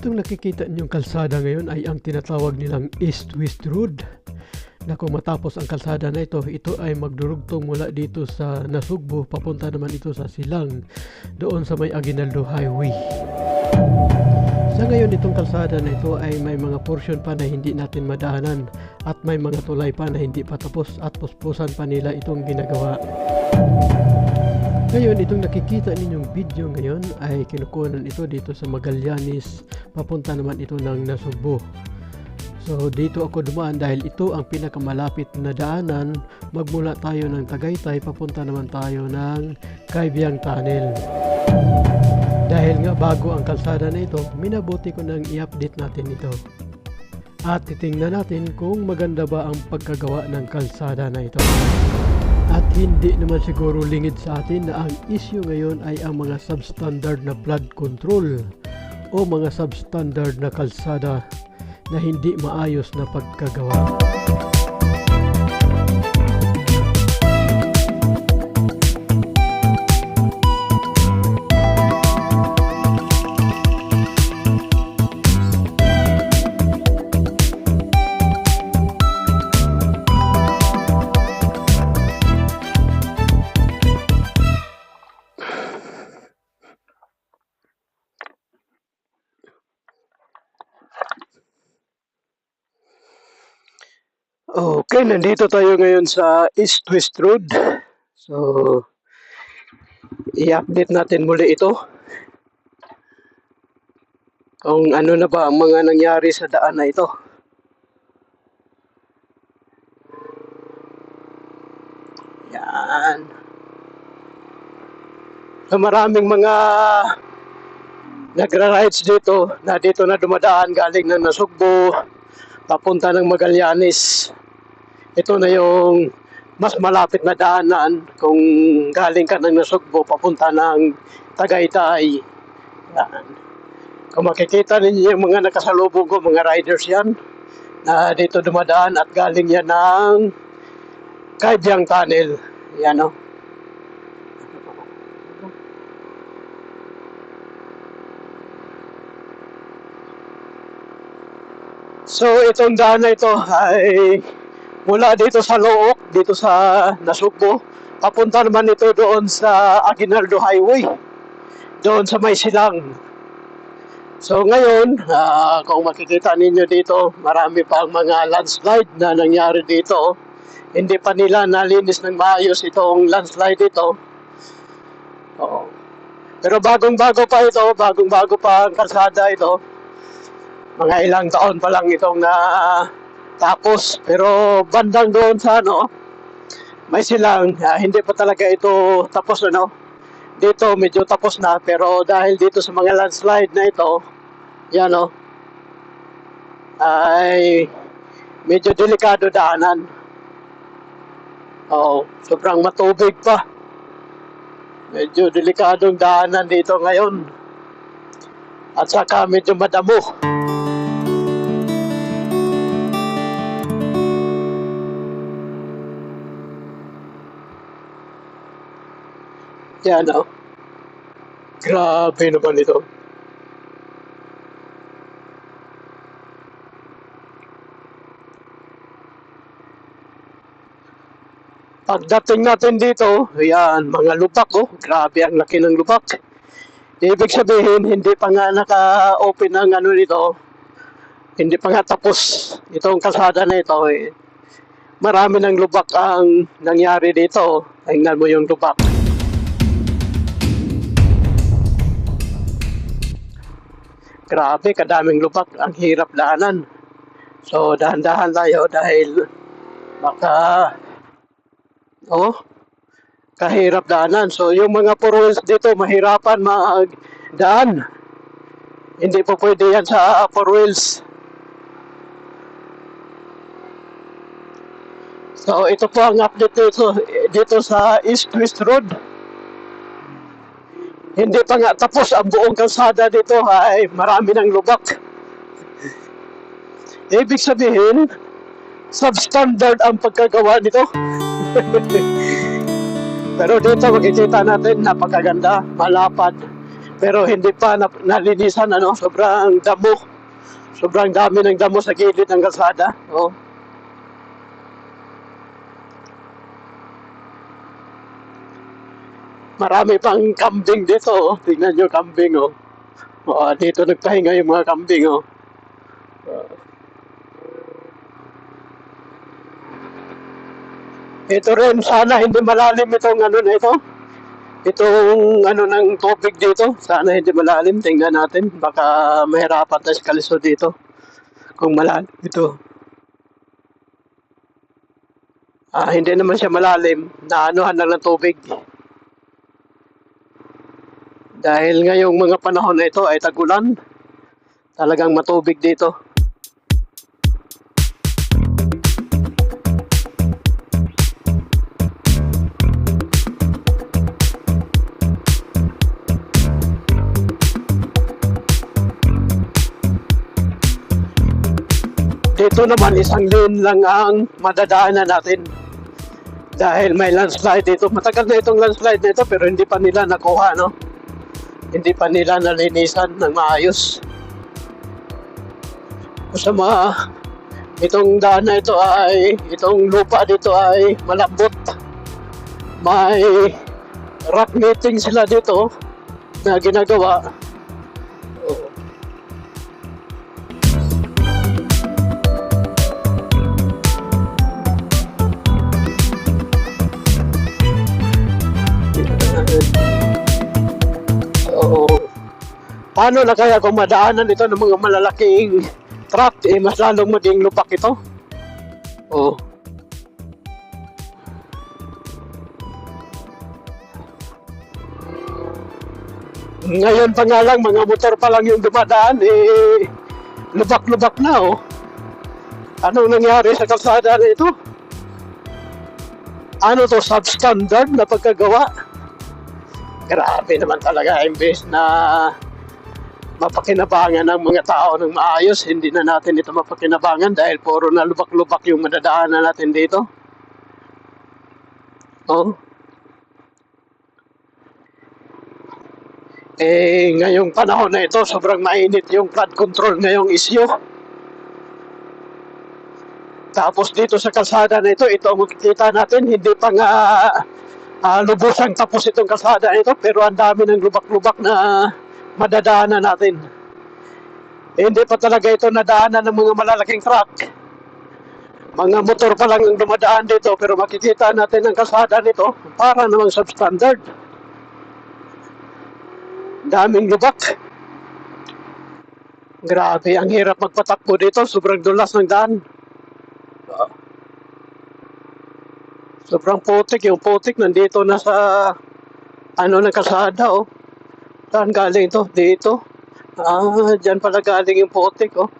Itong nakikita ninyong kalsada ngayon ay ang tinatawag nilang East-West Road. Na kung matapos ang kalsada na ito, ito ay magdurugtong mula dito sa Nasugbo, papunta naman ito sa Silang, doon sa may Aguinaldo Highway. Sa ngayon itong kalsada na ito ay may mga portion pa na hindi natin madaanan at may mga tulay pa na hindi pa tapos at puspusan pa nila itong ginagawa. Ngayon, itong nakikita ninyong video ngayon ay kinukunan ito dito sa Magallanes. Papunta naman ito ng Nasugbo. So dito ako dumaan dahil ito ang pinakamalapit na daanan. Magmula tayo ng Tagaytay, papunta naman tayo ng Kaibiyang Tunnel. Dahil nga bago ang kalsada na ito, minabuti ko nang i-update natin ito. At titingnan natin kung maganda ba ang pagkagawa ng kalsada na ito. Hindi naman siguro lingid sa atin na ang issue ngayon ay ang mga substandard na flood control o mga substandard na kalsada na hindi maayos na pagkagawa. Okay, nandito tayo ngayon sa East West Road. So, i-update natin muli ito. Kung ano na ba ang mga nangyari sa daan na ito. Yan. So, maraming mga nagra-rides dito na dito na dumadaan galing ng Nasugbo papunta ng Magallanes ito na yung mas malapit na daanan kung galing ka ng Nasugbo papunta ng Tagaytay. Yan. Kung makikita ninyo yung mga nakasalubong ko, mga riders yan, na dito dumadaan at galing yan ng Kaibyang Tunnel. Yan o. So itong daan na ito ay mula dito sa Look, dito sa Nasugbo, papunta naman ito doon sa Aguinaldo Highway, doon sa May Silang. So ngayon, ah, kung makikita ninyo dito, marami pang mga landslide na nangyari dito. Hindi pa nila nalinis ng maayos itong landslide ito. Oo. Pero bagong-bago pa ito, bagong-bago pa ang kalsada ito. Mga ilang taon pa lang itong na tapos, pero bandang doon sa ano, may silang, ah, hindi pa talaga ito tapos ano. Dito medyo tapos na, pero dahil dito sa mga landslide na ito, yan o, ay medyo delikado daanan. Oo, sobrang matubig pa. Medyo delikadong daanan dito ngayon. At saka medyo madamo. Yan o. Grabe naman ito. Pagdating natin dito, yan, mga lubak oh. Grabe ang laki ng lubak. Ibig sabihin, hindi pa nga naka-open ang ano nito. Hindi pa nga tapos itong kalsada na ito. Eh. Marami ng lubak ang nangyari dito. Tingnan mo yung lubak. Grabe, kadaming lubak. Ang hirap daanan. So, dahan-dahan tayo dahil baka, oh, kahirap daanan. So, yung mga four dito, mahirapan magdaan. Hindi po pwede yan sa four wheels. So, ito po ang update dito, dito sa East West Road. Hindi pa nga tapos ang buong kalsada dito ay marami ng lubak. Ibig sabihin, substandard ang pagkagawa nito. Pero dito makikita natin napakaganda, malapad. Pero hindi pa na, nalinisan ano, sobrang damo. Sobrang dami ng damo sa gilid ng kalsada. Oh. Marami pang kambing dito. Oh. Tingnan nyo kambing. Oh. Oh, dito nagpahinga yung mga kambing. Oh. Ito rin, sana hindi malalim itong ano na ito. Itong ano ng tubig dito, sana hindi malalim. Tingnan natin, baka mahirapan tayo sa kaliso dito. Kung malalim ito. Ah, hindi naman siya malalim. Naanuhan lang ng tubig. Dahil ngayong mga panahon na ito ay tagulan, talagang matubig dito. Dito naman isang lane lang ang madadaanan natin. Dahil may landslide dito. Matagal na itong landslide na pero hindi pa nila nakuha, no? Hindi pa nila nalinisan ng maayos. Sa mga itong daan na ito ay itong lupa dito ay malambot. May rock meeting sila dito na ginagawa. Paano na kaya kung madaanan ito ng mga malalaking truck, eh mas lalong maging lupak ito? Oo. Ngayon pa nga lang, mga motor pa lang yung dumadaan, eh, lubak-lubak na, oh. Anong nangyari sa kalsada na ito? Ano to, substandard na pagkagawa? grabe naman talaga imbes na mapakinabangan ng mga tao ng maayos, hindi na natin ito mapakinabangan dahil puro na lubak-lubak yung madadaanan natin dito. Oh. Eh, ngayong panahon na ito, sobrang mainit yung flood control ngayong issue. Tapos dito sa kalsada na ito, ito ang makikita natin, hindi pa nga uh, lubusang tapos itong kalsada ito pero ang dami ng lubak-lubak na madadaanan natin. Hindi pa talaga ito nadaanan ng mga malalaking truck. Mga motor pa lang ang dumadaan dito pero makikita natin ang kalsada nito para namang substandard. Daming lubak. Grabe, ang hirap magpatakbo dito. Sobrang dulas ng daan. Sobrang putik. Yung putik nandito na sa ano ng kalsada oh. Saan galing to? Dito. Ah, dyan pala galing yung putik oh.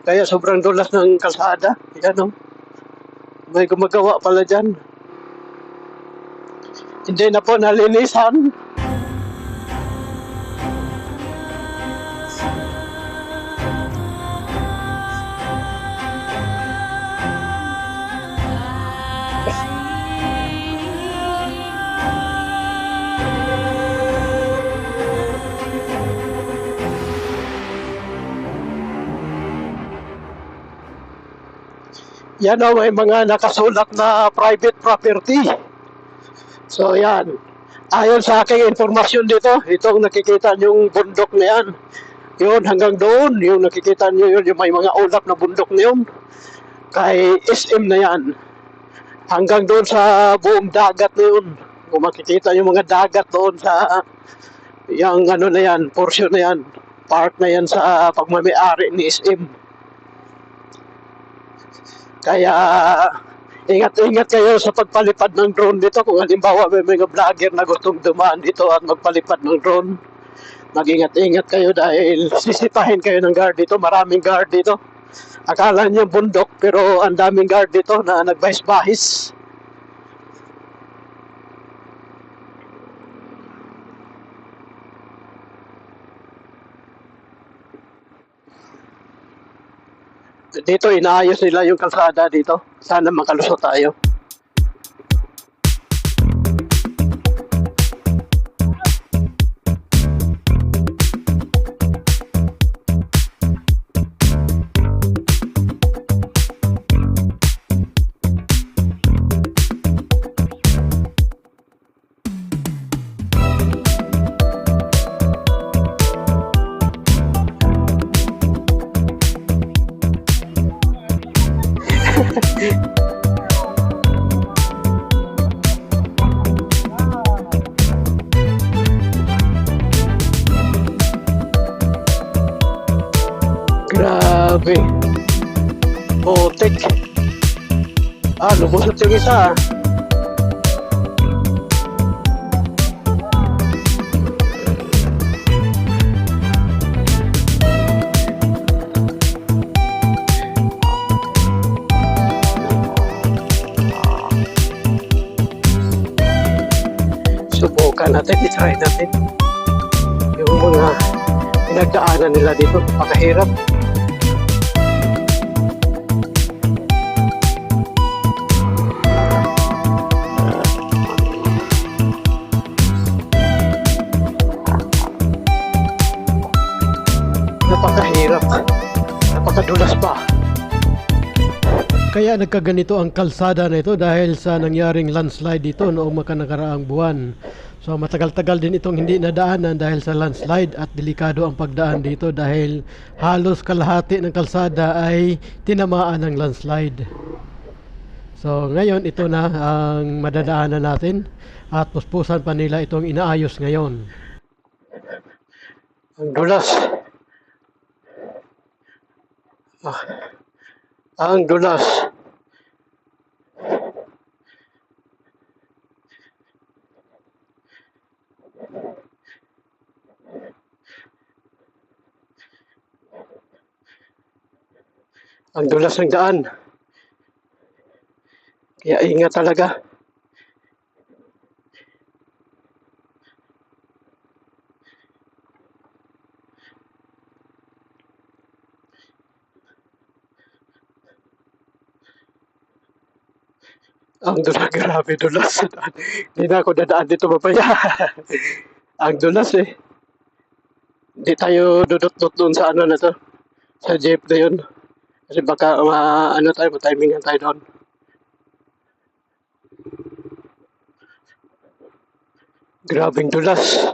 Kaya sobrang dulas ng kalsada. Yan oh. May gumagawa pala dyan. Hindi na po nalinisan. Yan o, may mga nakasulat na private property. So yan. Ayon sa aking informasyon dito, itong nakikita yung bundok na yan. Yun, hanggang doon, yung nakikita nyo yun, yung may mga ulap na bundok na yun. Kay SM na yan. Hanggang doon sa buong dagat na yun. Kung makikita yung mga dagat doon sa yung ano na yan, portion na yan. Part na yan sa pagmamayari ni SM. Kaya ingat-ingat kayo sa pagpalipad ng drone dito. Kung halimbawa may mga vlogger na gustong dumaan dito at magpalipad ng drone, mag-ingat-ingat kayo dahil sisitahin kayo ng guard dito. Maraming guard dito. Akala niyo bundok pero ang daming guard dito na nagbahis-bahis. Dito inaayos nila yung kalsada dito. Sana makalusot tayo. Grabe. Putik. Ah, lumusot yung isa. ah. Subukan natin, itry natin. Yung mga pinagdaanan nila dito, pakahirap. Napakadulas pa. Kaya nagkaganito ang kalsada na ito dahil sa nangyaring landslide dito noong makanakaraang buwan. So matagal-tagal din itong hindi nadaanan dahil sa landslide at delikado ang pagdaan dito dahil halos kalahati ng kalsada ay tinamaan ng landslide. So ngayon ito na ang madadaanan natin at puspusan pa nila itong inaayos ngayon. Ang dulas. Ah, ang dulas. Ang dulas ng daan. Kaya ingat talaga. Ang dulas, grabe dulas. Hindi na ako dadaan dito papaya. Ang dulas eh. Hindi tayo dudot-dot doon sa ano na to. Sa jeep na yun. Kasi baka ma, ano tayo, matimingan tayo doon. Grabing dulas.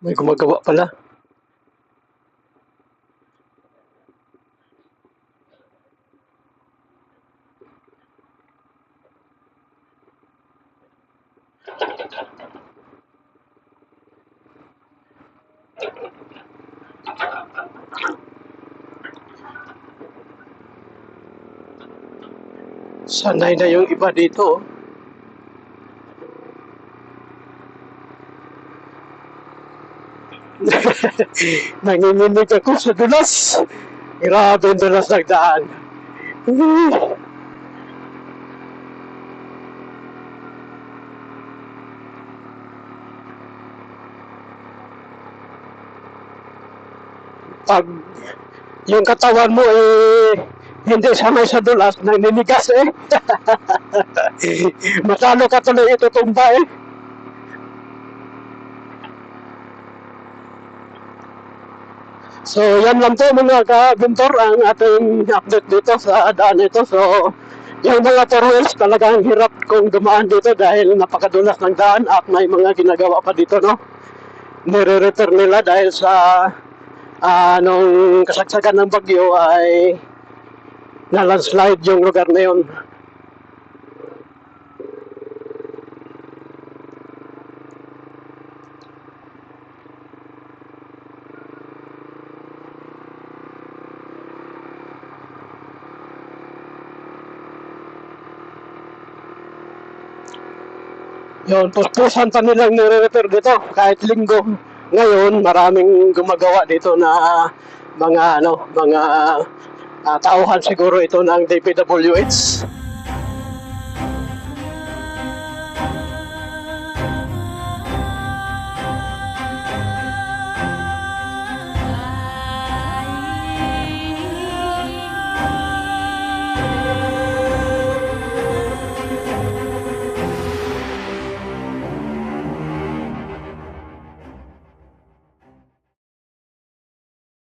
May gumagawa pala. Sanay na yung iba dito. oh. Nanginginig ako sa dulas. Grabe ang dulas ng daan. Pag yung katawan mo eh hindi sanay sa dulas, naninigas eh. Matalo ka tuloy itutumba eh. So yan lang po mga kabuntor ang ating update dito sa daan ito. So yung mga four wheels talagang hirap kung dumaan dito dahil napakadulas ng daan at may mga ginagawa pa dito no. Nire-repair nila dahil sa ah, nung kasagsagan ng bagyo ay na landslide yung lugar na yun. Yun, puspusan pa nilang nire-repair dito kahit linggo. Ngayon, maraming gumagawa dito na mga ano, mga ah, tauhan siguro ito ng DPWH.